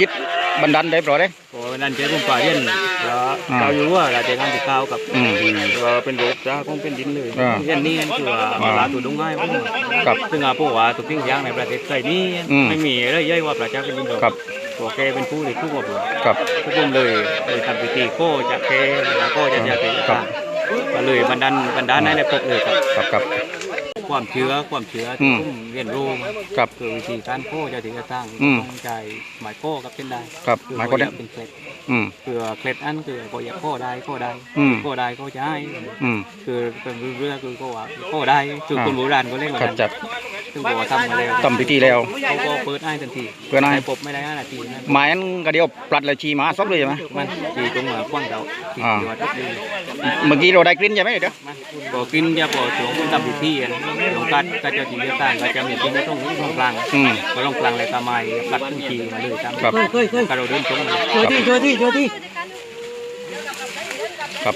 ยึดบันดันได้ปล่อยได้พอวันนั้นเจอผมป่าเย็นแล้วอ่าเราอยู่ว่าเราเจอกันที่ข้าวกับอืมเราเป็นโรคจ้าคงเป็นดินเลยอ่าเย็นนี่คือว่าอ่าปลาตัวดงง่ายผมครับซึ่งอาพวกว่าตัวปิ้งย่างในประเทศไทยนี่อืมไม่มีอะไรย่อยว่าประชาเป็นดินดอกครับตัวแกเป็นผู้เลยผู้บอกครับทุกคนเลยเลยทำพิธีโก้จากแกแล้วก็จะจะเป็นครับก็เลยบันดาลบันดาลให้ได้พบเลยครับครับ ครับความเชื้อความเชื้ออืที่มผมเรียนรู้มาครับคือวิธีการโก้จะถึงจะตั้งอืมต้องใจหมายโก้กับเป็นได้ครับคือหมายก็ได้ เป็นเคล็ดอืม คือเคล็ดอันคือก็อยากโก้ได้โก้ได้อืมโก้ได้ก็จะให้อืม คือเป็นเรื่องคือโก้ว่าโก้ได้คือคนโบราณก็เล่นมาครับจัด ซึ่งบอกว่าทำมาแล้วทำพิธีแล้วเขาก็เปิดให้ทันทีเปิดให้ ปบไม่ได้ห้านาทีนะหมายอันก็เดียวปลัดเลยชีหมาซบเลยใช่ไหมมันทีตรงหัวกว้างเราทีอ่าที่ว่าทุกทีเมื่อกี้เราได้กลิ่นใช่ไหมเดี๋ยวมันบอกกินจะบอกช่วงคนทำพิธีกันหลวงกัดก็จะทีเดียวกันก็จะมีกินก็ต้องตรงกลางอืม ก็ต้องกลางเลยทำไมปลัดทุกทีมาเลยตามครับก็เราเดินตรงเลยช่วยที่ช่วยที่ช่วยที่ ครับ